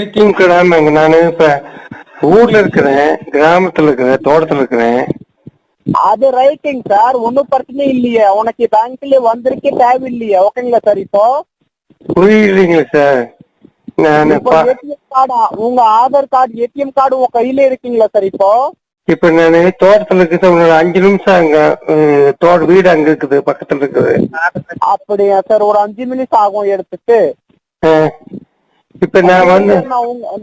Card ஆமாங்க நான் இப்ப ஊர்ல இருக்கிறேன் கிராமத்துல இருக்கிறேன் தோட்டத்துல இருக்கிறேன் அது ரைட்டிங் சார் ஒன்றும் பிரச்சனை இல்லையே. உனக்கு பேங்க்ல வந்திருக்கே தேவையில்லையே. ஓகேங்களா சார் இப்போ? புரியலைங்களா சார் நான் இப்போ ஏடிஎம் கார்டு உங்க ஆதார் கார்டு ஏடிஎம் கார்டு உங்க கையில இருக்கீங்களா சார் இப்போ? இப்ப நான் தோட்டத்துல இருக்குது ஒரு அஞ்சு நிமிஷம் அங்க அஹ், தோட்ட வீடு அங்க இருக்குது பக்கத்துல இருக்குது. அப்படியா சார் ஒரு அஞ்சு நிமிஷம் ஆகும் எடுத்துட்டு. அஹ், இப்ப நான் வந்து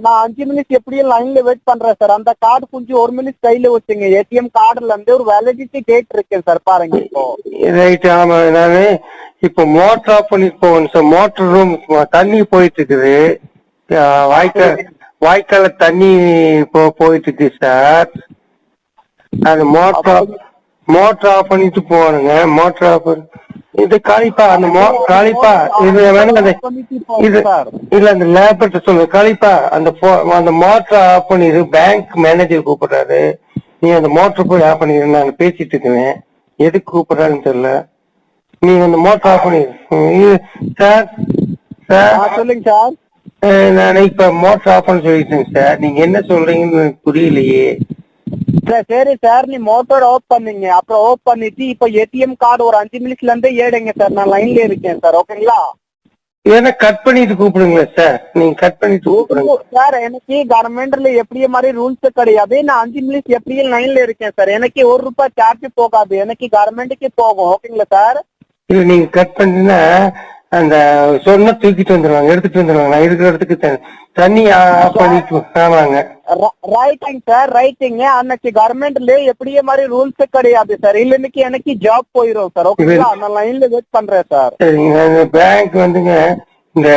நான் அஞ்சு நிமிஷம் எப்படியும் லைன்ல வெயிட் பண்றேன் சார் அந்த கார்டு கொஞ்சம் ஒரு மினிட் கையில வச்சுங்க. ஏடிஎம் கார்டுல இருந்து ஒரு வேலிடிட்டி டேட் இருக்கு சார் பாருங்க இப்போ. ரைட் ஆமா. நானு இப்ப மோட்டர் ஆஃப் பண்ணி போகணும் சார் மோட்டர் ரூம் தண்ணி போயிட்டு இருக்குது வாய்க்கால் வாய்க்கால தண்ணி போ போயிட்டு இருக்கு சார் அது மோட்டர் மோட்டர் ஆஃப் பண்ணிட்டு போகணுங்க. மோட்டர் ஆஃப் இது காளிப்பா அந்த காளிப்பா இது வேணும் அந்த இது இல்ல அந்த லேபர்ட்ட சொல்லு காளிப்பா அந்த அந்த மோட்டர் ஆஃப் பண்ணிடு பேங்க் மேனேஜர் கூப்பிடுறாரு. நீ அந்த மோட்டர் போய் ஆஃப் பண்ணிடு நான் பேசிட்டு இருக்கிறேன். எதுக்கு கூப்பிடுறாருன்னு தெரியல. நீ அந்த மோட்டர் ஆஃப் பண்ணிடு சார் சார். சொல்லுங்க சார். நான் இப்ப மோட்டர் ஆஃப் பண்ண சொல்லிட்டேங்க சார். நீங்க என்ன சொல்றீங்கன்னு புரியலையே. சார் சரி சார் நீ மோட்டர் ஆஃப் பண்ணீங்க. அப்புறம் ஆஃப் பண்ணிட்டு இப்போ ஏடிஎம் கார்டு ஒரு அஞ்சு நிமிஷத்துல இருந்தே ஏடுங்க சார் நான் லைன்ல இருக்கேன் சார் ஓகேங்களா ஏன்னா கட் பண்ணிட்டு கூப்பிடுங்களேன் சார் நீங்க கட் பண்ணிட்டு கூப்பிடுங்க. சார் எனக்கு கவர்மெண்ட்ல எப்படியே மாதிரி ரூல்ஸ் கிடையாது. நான் அஞ்சு நிமிஷம் எப்படியும் லைன்ல இருக்கேன் சார் எனக்கு ஒரு ரூபாய் சார்ஜ் போகாது. எனக்கு கவர்மெண்ட்டுக்கு போகும். ஓகேங்களா சார் இல்ல நீங்க கட் பண்ணினா அந்த சொன்ன தூக்கிட்டு வந்துருவாங்க எடுத்துட்டு வந்துருவாங்க. நான் இருக்கிற இடத்துக்கு தண்ணி ஆஃப் பண்ணிட்டு ஆமாங்க ரைட்டிங் சார் ரைட்டிங் அன்னைக்கு கவர்மெண்ட்ல எப்படியே மாதிரி ரூல்ஸ் கிடையாது சார் இல்ல இன்னைக்கு எனக்கு ஜாப் போயிரும் சார் ஓகேங்களா நான் லைன்ல வெயிட் பண்றேன் சார் சரிங்க இந்த பேங்க் வந்துங்க இந்த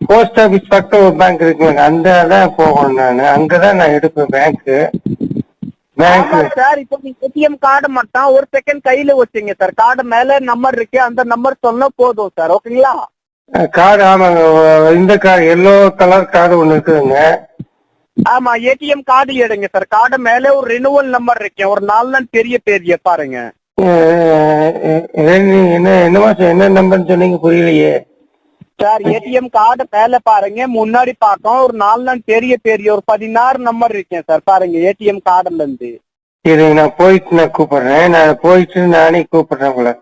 போஸ்ட் ஆபீஸ் பக்கம் ஒரு பேங்க் இருக்குங்க. அந்த தான் போகணும் நான். அங்கதான் நான் எடுப்பேன் பேங்க் பேங்க் சார் இப்போ நீங்க ஏடிஎம் கார்டு மட்டும் ஒரு செகண்ட் கையில வச்சுங்க சார் கார்டு மேல நம்பர் இருக்கு அந்த நம்பர் சொன்னா போதும் சார் ஓகேங்களா கார்டு ஆமாங்க இந்த கார்டு எல்லோ கலர் கார்டு ஒண்ணு இருக்குதுங்க ஆமா ஏடிஎம் கார்டு எடுங்க சார் கார்டு மேல ஒரு ரினுவல் நம்பர் இருக்கு ஒரு நாலு நாள் பெரிய பெரிய பாருங்க என்ன என்ன மாசம் என்ன நம்பர்னு சொன்னீங்க புரியலையே சார் ஏடிஎம் கார்டு மேல பாருங்க. முன்னாடி பார்த்தோம் ஒரு நாலு நாள் பெரிய பெரிய ஒரு பதினாறு நம்பர் இருக்கேன் சார். பாருங்க ஏடிஎம் கார்டுல இருந்து. சரி நான் போயிட்டு நான் கூப்பிடுறேன். நான் போயிட்டு நானே கூப்பிடுறேன் உங்களை.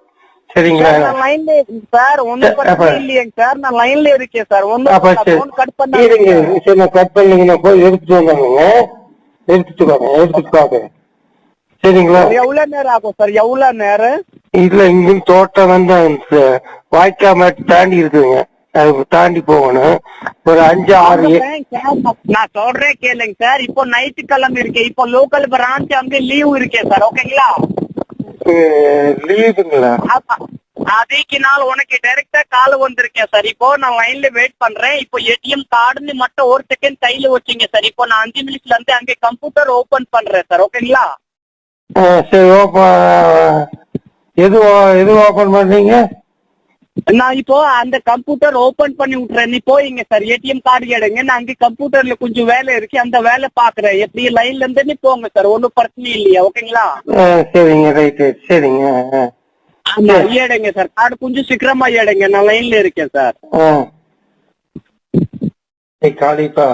சரிங்களா? சார், நான் லைன்ல சார் ஒண்ணும் பிரச்சனை இல்லையேங்க சார். நான் லைன்ல இருக்கேன் சார். ஒன்னும் கட் இருங்க பண்ணாதீங்க சரி. நான் கட் பண்ணீங்க. நான் போய் எடுத்துட்டு வந்தாங்க எடுத்துட்டு வாங்க எடுத்துட்டு பாக்குறேன் சரிங்களா? எவ்வளவு நேரம் ஆகும் சார்? எவ்வளவு நேரம்? இல்ல இங்க தோட்டம் வந்து வாய்க்கா மாட்டு தாண்டி இருக்குதுங்க. அது தாண்டி போகணும். ஒரு அஞ்சு ஆறு நான் சொல்றேன் கேளுங்க சார். இப்போ நைட்டு கிளம்பி இருக்கேன். இப்போ லோக்கல் பிரான்ச் அங்க லீவ் இருக்கேன் சார். ஓகேங்களா லீவுங்களா. அதுக்கு நாள் உனக்கு டைரக்டா கால் வந்திருக்கேன் சார். இப்போ நான் லைன்ல வெயிட் பண்றேன். இப்போ ஏடிஎம் கார்டுன்னு மட்டும் ஒரு செகண்ட் கையில வச்சுங்க சார். இப்போ நான் அஞ்சு நிமிஷத்துல இருந்து அங்கே கம்ப்யூட்டர் ஓபன் பண்றேன் சார். ஓகேங்களா சரி ஓப்பன் எது எது ஓபன் பண்றீங்க நான் இப்போ அந்த கம்ப்யூட்டர் ஓபன் பண்ணி விட்டுறேன். நீ போயிங்க சார் ஏடிஎம் கார்டு எடுங்க. நான் அங்கே கம்ப்யூட்டர்ல கொஞ்சம் வேலை இருக்கு. அந்த வேலை பாக்குறேன் எப்படி? லைன்ல இருந்து நீ போங்க சார். ஒன்றும் பிரச்சனை இல்லையா? ஓகேங்களா? சரிங்க. ரைட் சரிங்க. ஆமா ஏடுங்க சார். கார்டு கொஞ்சம் சீக்கிரமா ஏடுங்க நான் லைன்ல இருக்கேன் சார். காளிப்பா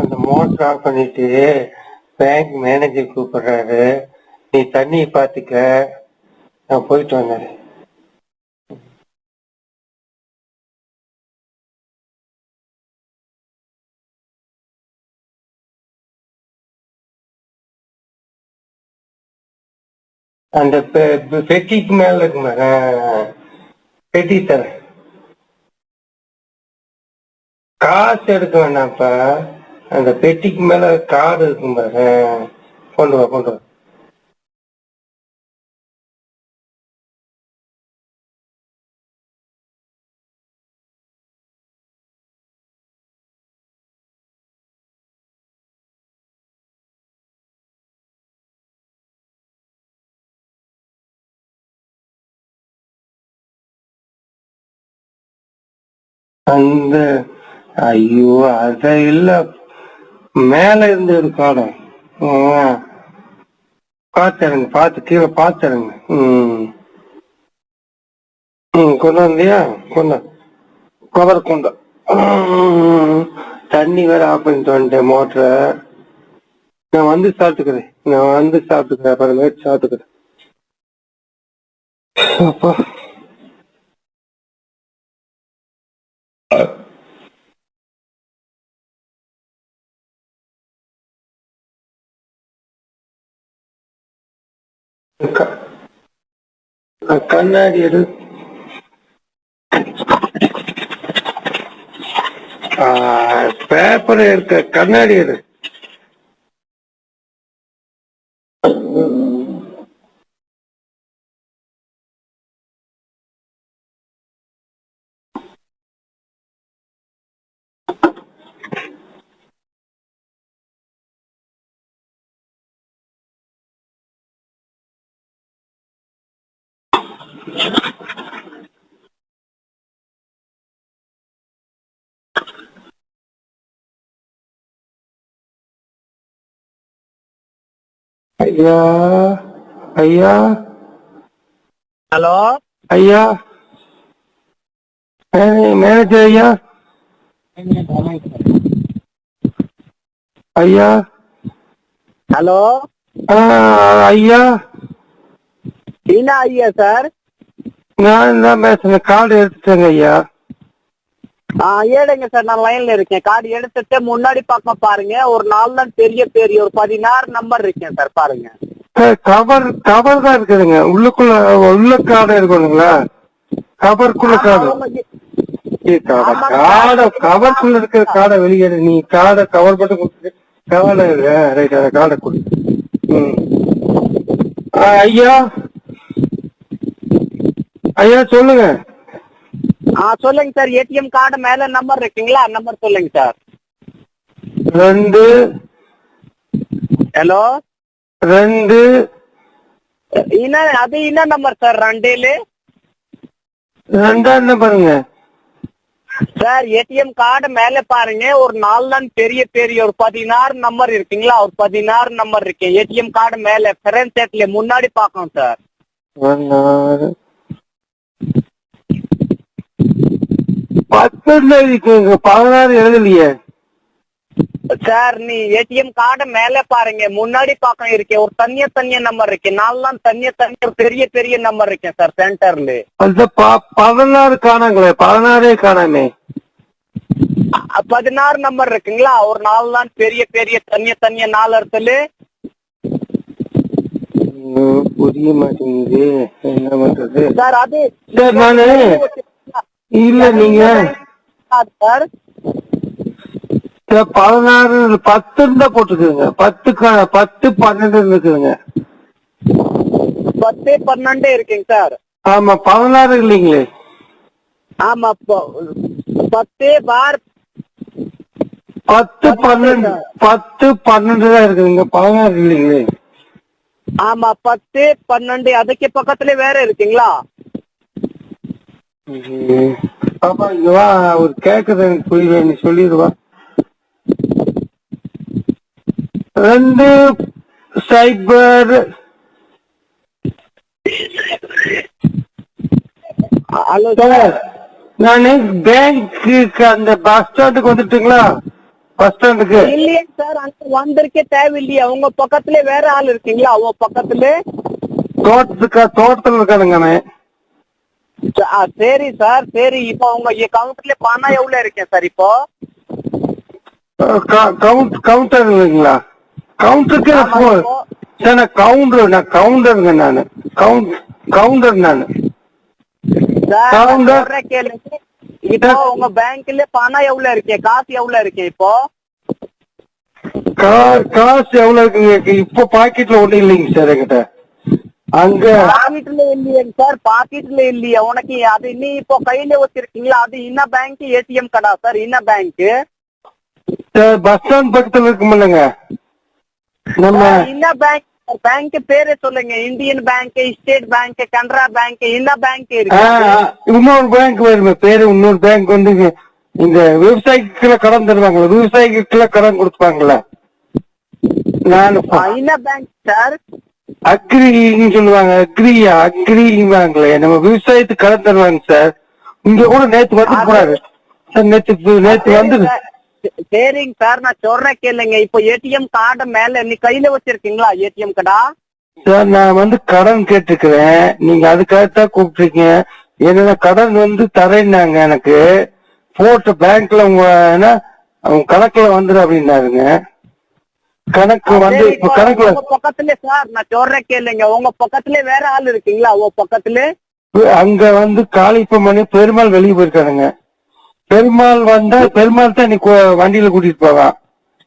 அந்த மோட்டர் ஆஃப் பண்ணிட்டு பேங்க் மேனேஜர் கூப்பிடுறாரு. நீ தண்ணியை பாத்துக்க நான் போயிட்டு வந்தேன் அந்த பெ- பெட்டிக்கு மேல இருக்கு பெட்டி தரேன் காசு எடுக்க வேண்டாம்ப்பா அந்த பெட்டிக்கு மேல கார்டு இருக்கும் பாரு. கொண்டு வா கொண்டு வா. அந்த ஐயோ அத இல்ல. மேல இருந்து ஒரு காடம் பாத்துருங்க பாத்து கீழே பாத்துருங்க ம். ம் கொண்டாந்தியா கொண்டா கொண்டு கவர் கொண்டு தண்ணி வேற ஆஃப் பண்ணிட்டு வந்துட்டேன் மோட்டரை. நான் வந்து சாப்பிட்டுக்கிறேன். நான் வந்து சாப்பிட்டுக்கிறேன் அப்புறமேட்டு சாப்பிட்டுக்கிறேன். அப்பா. கண்ணாடி எடு. பேப்பர் இருக்க கண்ணாடி எடு. ஐயா ஐயா. ஹலோ? ஐயா. மேனே- மேனேஜர் ஐயா? ஐயா. ஹலோ? ஐயா. என்ன ஐயா சார்? நான் தான் பேசுறேன். கார்டு எடுத்துட்டேங்க ஐயா. ஆ ஏடுங்க சார் நான் லைன்ல இருக்கேன். கார்டு எடுத்துட்டு முன்னாடி பக்கம் பாருங்க. ஒரு நாலு பெரிய பெரிய ஒரு பதினாறு நம்பர் இருக்கேன் சார் பாருங்க. சார், கவர் கவர் தான் இருக்குதுங்க. உள்ளுக்குள்ள உள்ள கார்டு இருக்கணுங்களா? கவருக்குள்ள கார்டு. கார்டை கவருக்குள்ள இருக்கிற கார்டை வெளியேறு நீ கார்டை கவர் மட்டும் கொடுத்து கார்டை ரைட் அந்த கொடு. ஆ, ஐயா. ஐயா சொல்லுங்க. ஆ சொல்லுங்க சார். ஏடிஎம் கார்டு மேல நம்பர் இருக்குங்களா? நம்பர் சொல்லுங்க சார். ரெண்டு ஹலோ ரெண்டு என்ன அது என்ன நம்பர் சார் ரெண்டேலு? ரெண்டாம் நம்பருங்க சார் ஏடிஎம் கார்டு மேல பாருங்க. ஒரு நாலு தான் பெரிய பெரிய ஒரு பதினாறு நம்பர் இருக்குங்களா? ஒரு பதினாறு நம்பர் இருக்கு. ஏடிஎம் கார்டு மேல ஃப்ரண்ட் செட்ல முன்னாடி பார்க்கணும் சார். பத்துல இருக்குங்க பதினாறு எழுதலையே. சார் நீ ஏடிஎம் கார்டு மேல பாருங்க. முன்னாடி பக்கம் இருக்கு. ஒரு தனியா தனியா நம்பர் இருக்கு. நாலாம் தனியா தனியா பெரிய பெரிய நம்பர் இருக்கு சார் சென்டர்ல. அது பதினாறு காணாங்களே. பதினாறே காணாமே. பதினாறு நம்பர் இருக்குங்களா? ஒரு நாலு தான் பெரிய பெரிய தனியா தனியா நாலு இடத்துல. புரிய மாட்டேங்குது. என்ன பண்றது? சார் அது இல்ல நீங்க சார். சார், பதினாறு பத்து இருந்தா போட்டுக்குங்க. பத்து கா- பத்து பன்னெண்டு இருக்குதுங்க பத்து பன்னெண்டு இருக்குங்க சார். ஆமா பதினாறு இல்லைங்களே. ஆமா பத்து பார். பத்து பன்னெண்டு பத்து பன்னெண்டு தான் இருக்குதுங்க. பதினாறு இல்லைங்களே. ஆமா பத்து பன்னெண்டு. அதுக்கு பக்கத்துல வேற இருக்குங்களா. பாப்பா இங்க வா ஒரு கேக்குறது எனக்கு புரியல நீ சொல்லிடுவா ரெண்டு சைபர். ஹலோ சார் நானு பேங்க்கு அந்த பஸ் ஸ்டாண்டுக்கு வந்துட்டுங்களா? பஸ் ஸ்டாண்டுக்கு. இல்லையே சார் அங்க வந்திருக்கே தேவையில்லையே. உங்க பக்கத்துல வேற ஆள் இருக்கீங்களா? உங்க பக்கத்துல? தோட்டத்துக்கு தோட்டத்துல இருக்கானுங்க அவன். சரி சார் சரி. இப்போ உங்க அக்கௌண்ட்ல பணம் எவ்வளவு இருக்கேன் சார் இப்போ? கவுண்ட் கவுண்டர் இல்லைங்களா? கவுண்டருக்கு சார் நான் கவுண்டர் நான் கவுண்டருங்க நானு. கவுண்ட் கவுண்டர் நானு. கவுண்டர். கேளுங்க. இப்போ உங்க பேங்க்ல பணம் எவ்வளவு இருக்கே? காசு எவ்வளவு இருக்கே இப்போ? காசு எவ்வளவு இருக்குங்க? இப்போ பாக்கெட்ல ஒண்ணும் இல்லைங்க சார் என்கிட்ட. அங்க பாக்கெட்ல இல்லையே சார் பாக்கெட்ல இல்லையே. உனக்கு அது நீ இப்போ கையில வச்சிருக்கீங்களா? அது என்ன பேங்க் ஏடிஎம் கடா சார்? என்ன பேங்க் பஸ் ஸ்டாண்ட் பக்கத்துல இருக்குமில்லங்க. நம்ம என்ன பேங்க் பேங்க் பேரே சொல்லுங்க. Indian bank state bank Canara bank என்ன பேங்க் இருக்கு? இன்னொரு பேங்க் வருமே பேரு இன்னொரு பேங்க் வந்து இந்த விவசாயிக்குள்ள கடன் தருவாங்கல்ல. விவசாயிக்குள்ள கடன் கொடுப்பாங்கல்ல. நான் ஆ, என்ன பேங்க் சார்? அக்ரின்னு சொல்லுவாங்க. அக்ரியா அக்ரிவாங்களே நம்ம விவசாயத்துக்கு கடன் தருவாங்க சார். இங்க கூட நேத்து வந்து போறாரு சார் நேத்து நேத்து வந்து சரிங்க சார். நான் சொல்றேன் கேளுங்க. இப்போ ஏடிஎம் கார்டு மேல நீ கையில வச்சிருக்கீங்களா ஏடிஎம் கார்டா சார் நான் வந்து கடன் கேட்டுக்கிறேன். நீங்க அதுக்காகத்தான் கூப்பிட்டுருக்கீங்க. என்னன்னா கடன் வந்து தரேன்னாங்க எனக்கு. போட்டு பேங்க்ல உங்க கணக்குல வந்துரு அப்படின்னாருங்க. கணக்கு வந்து உங்க பக்கத்துல சார் நான் சொல்றேன் கேளுங்க. உங்க பக்கத்துல வேற ஆள் இருக்கீங்களா? உங்க பக்கத்துல? அங்க வந்து காளிப்பம் பண்ணி பெருமாள் வெளியே போயிருக்கானுங்க. பெருமாள் வந்தா பெருமாள் தான் இன்னைக்கு வண்டியில கூட்டிட்டு போவான்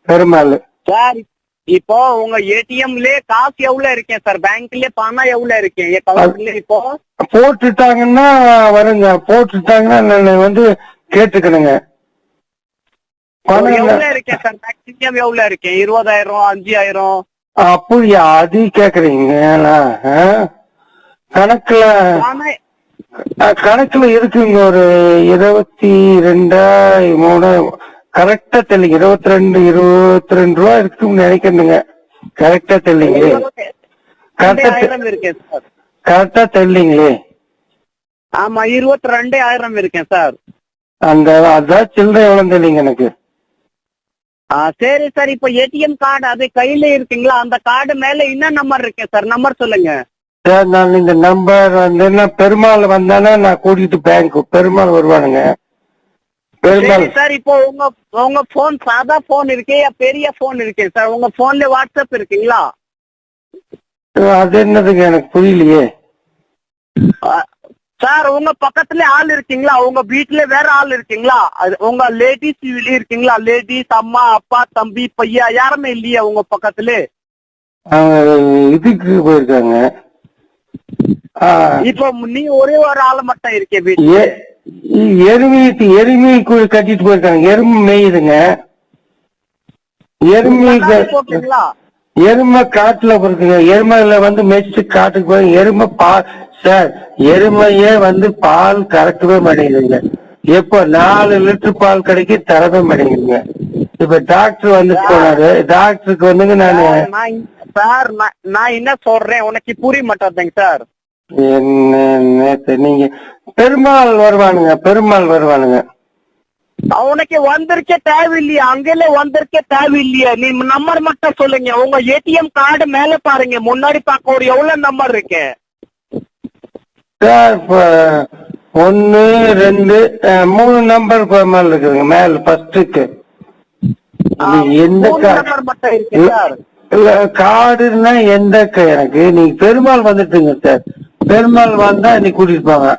பெருமாள். சார் இப்போ உங்க ஏடிஎம்ல காசு எவ்வளவு இருக்கேன் சார்? பேங்க்ல பணம் எவ்வளவு இருக்கேன்? இப்போ? போட்டுட்டாங்கன்னா வருங்க. போட்டுட்டாங்கன்னா நான் வந்து கேட்டுக்கணுங்க. எவ்வளவு இருக்கேன் சார் மேக்ஸிமம் எவ்வளவு இருக்கேன்? இருபதாயிரம் அஞ்சாயிரம்? அப்படியா அது கேக்குறீங்களா ஆ? கணக்குல கணக்குல இருக்குங்க ஒரு இருபத்தி ரெண்டா மூணு கரெக்டா தெரியல இருபத்தி ரெண்டு இருபத்தி ரெண்டு ரூபா இருக்குன்னு நினைக்கிறேங்க கரெக்டா தெரியலீங்களே கரெக்டா கரெக்டா தெரியலீங்களே. ஆமா இருபத்தி ரெண்டு ஆயிரம் இருக்கேன் சார் அந்த அதான் சில்லறை எவ்வளவு தெரியலீங்க எனக்கு. சரி சார். இப்போ ஏடிஎம் கார்டு அது கையில இருக்கீங்களா? அந்த கார்டு மேல என்ன நம்பர் இருக்கேன் சார். நம்பர் சொல்லுங்க. சார் நான் இந்த நம்பர் வந்து என்ன பெருமாள் வந்தானே நான் கூட்டிட்டு பேங்க் பெருமாள் வருவானுங்க. பெருமாள். சரி இப்போ உங்க உங்க போன் சாதா போன் இருக்கே பெரிய போன் இருக்கே சார்? உங்க போன்ல வாட்ஸ்அப் இருக்குங்களா? அது என்னதுங்க? எனக்கு புரியலையே. சார் உங்க பக்கத்துல ஆள் இருக்கீங்களா? உங்க வீட்டுல வேற ஆள் இருக்கீங்களா? உங்க லேடிஸ் இருக்கீங்களா? லேடிஸ் அம்மா அப்பா தம்பி பையா யாருமே இல்லையா உங்க பக்கத்துல? இதுக்கு போயிருக்காங்க. இப்போ நீ ஒரே ஒரு ஆள் மட்டும் இருக்கே வீட்டுல எருமை எருமை கட்டிட்டு போயிருக்காங்க. எருமை மேயுதுங்க. எருமை போட்டீங்களா? எருமை காட்டுல இருக்குங்க எருமையில வந்து மேய்ச்சிட்டு காட்டுக்கு போய் எருமை பால் சார் எருமையே வந்து பால் கறக்கவே மாட்டேங்குதுங்க. எப்போ நாலு லிட்டர் பால் கிடைக்க தரவே மாட்டேங்குதுங்க. இப்ப டாக்டர் வந்து போனாரு. டாக்டருக்கு வந்துங்க நானு சார், நான் என்ன சொல்றேன்? உனக்கு புரிய மாட்டேங்க சார். என்ன நீங்க பெருமாள் வருவானுங்க பெருமாள் வருவானுங்க. உனக்கு வந்திருக்க தேவையில்லையா அங்கேயே வந்திருக்க தேவையில்லையா. நீ நம்பர் மட்டும் சொல்லுங்க. உங்க ஏடிஎம் கார்டு மேல பாருங்க. முன்னாடி பார்க்க ஒரு எவ்வளவு நம்பர் இருக்கு? ஒன்னு ரெண்டு மூணு நம்பர் மேல இருக்குதுங்க. மேல ஃபர்ஸ்டுக்கு எந்த இல்ல கார்டுன்னா எந்த எனக்கு? நீங்க பெருமாள் வந்துட்டுங்க சார் பெருமாள் வந்தா நீ கூட்டிட்டு போங்க.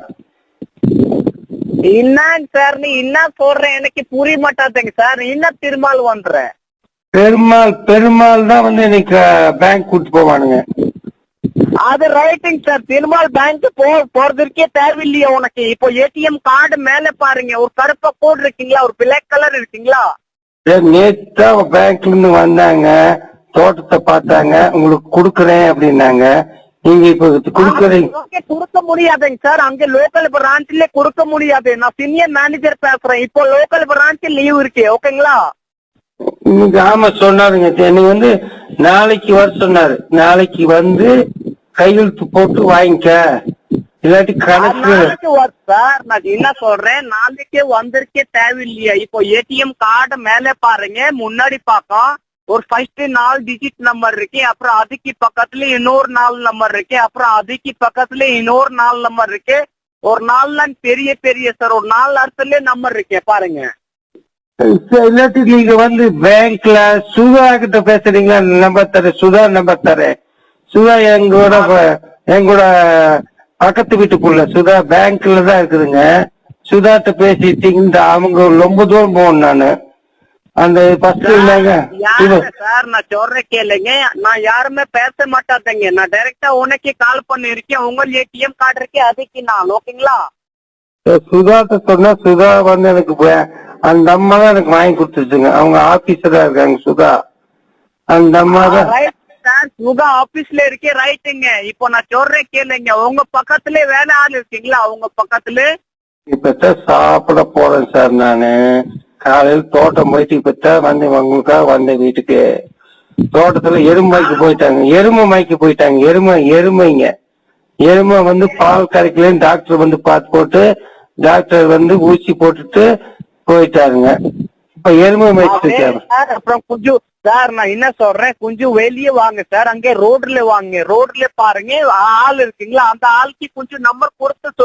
என்னன்னு சார் நீ என்ன சொல்ற எனக்கு புரிய மாட்டாதுங்க சார். என்ன திருமால் வந்த பெருமாள் பெருமாள் தான் வந்து இன்னைக்கு பேங்க் கூட்டிட்டு போவானுங்க. அது ரைட்டுங்க சார். திருமால் பேங்க் போ போறதுக்கே தேவையில்லையா உனக்கு. இப்போ ஏடிஎம் கார்டு மேல பாருங்க. ஒரு கருப்பா கோடு இருக்கீங்களா? ஒரு பிளாக் கலர் இருக்கீங்களா? நேத்தா பேங்க்ல இருந்து வந்தாங்க. தோட்டத்தை பார்த்தாங்க. உங்களுக்கு கொடுக்குறேன் அப்படின்னாங்க. நீங்க இப்ப கொடுக்குறீங்க. ஓகே கொடுக்க முடியாதுங்க சார். அங்க லோக்கல் பிரான்ச்ல கொடுக்க முடியாது. நான் சீனியர் மேனேஜர் பேசுறேன். இப்போ லோக்கல் பிரான்ச் லீவ் இருக்கு ஓகேங்களா இன்னைக்கு ஆமா சொன்னாருங்க நீங்க வந்து நாளைக்கு வர சொன்னாரு. நாளைக்கு வந்து கையெழுத்து போட்டு வாங்கிக்க. இல்லாட்டி கணக்கு சார் நான் என்ன சொல்றேன்? நாளைக்கே வந்திருக்கே தேவையில்லையா. இப்போ ஏடிஎம் கார்டு மேல பாருங்க. முன்னாடி பார்க்க ஒரு ஃபர்ஸ்ட் நாலு டிஜிட் நம்பர் இருக்கு அப்புறம் அதுக்கு பக்கத்துல இன்னொரு நாலு நம்பர் இருக்கு அப்புறம் அதுக்கு பக்கத்துல இன்னொரு நாலு நம்பர் இருக்கு. ஒரு நாலு பெரிய பெரிய சார் ஒரு நாலு அர்த்தத்துல நம்பர் இருக்கு பாருங்க. இல்லாட்டி நீங்க வந்து பேங்க்ல சுதா கிட்ட பேசுறீங்களா? நம்பர் தரேன் சுதா நம்பர் தரேன். சுதா எங்கூட எங்கூட பக்கத்து வீட்டுக்குள்ள சுதா பேங்க்ல தான் இருக்குதுங்க. சுதாட்ட பேசிட்டீங்க அவங்க ரொம்ப தூரம் போகணும் நானு. அந்த ஃபர்ஸ்ட் யாரு சார்? நான் சொல்றேன் கேளுங்க. நான் யாருமே பேச மாட்டாதேங்க. நான் டைரக்டா உனக்கு கால் பண்ணிருக்கேன் உங்க ஏடிஎம் கார்டு இருக்கு அதுக்கு நான் ஓகேங்களா? சுதாட்ட சொன்னா சுதா வந்து எனக்கு அந்த அம்மா தான் எனக்கு வாங்கி கொடுத்துருச்சுங்க. அவங்க ஆபீஸரா இருக்காங்க சுதா அந்த அம்மா தான். சார். சுகா ஆபீஸ்ல இருக்கே ரைட்டுங்க இப்போ நான் சொல்றேன் கேளுங்க. உங்க பக்கத்துல வேலை ஆள் இருக்கீங்களா? உங்க பக்கத்துல? இப்பதான் சாப்பிட போறேன் சார் நானு. காலையில தோட்டம் போயிட்டு இப்பதான் வந்து உங்களுக்காக வந்தேன் வீட்டுக்கு. தோட்டத்துல எருமைக்கு போயிட்டாங்க. எருமை மைக்கு போயிட்டாங்க. எருமை எருமைங்க. எருமை வந்து பால் கரைக்கலன்னு டாக்டர் வந்து பார்த்து போட்டு டாக்டர் வந்து ஊசி போட்டுட்டு போயிட்டாருங்க. எருமை மேய்ச்சிட்டு இருக்காரு சார் அப்புறம் கொஞ்சம் சார் நான் என்ன சொல்றேன்? கொஞ்சம் வெளியே வாங்க சார். அங்கே ரோட்ல வாங்க. ரோட்ல பாருங்க. ஆள் இருக்குங்களா? அந்த ஆளுக்கு கொஞ்சம் நம்பர் கொடுத்து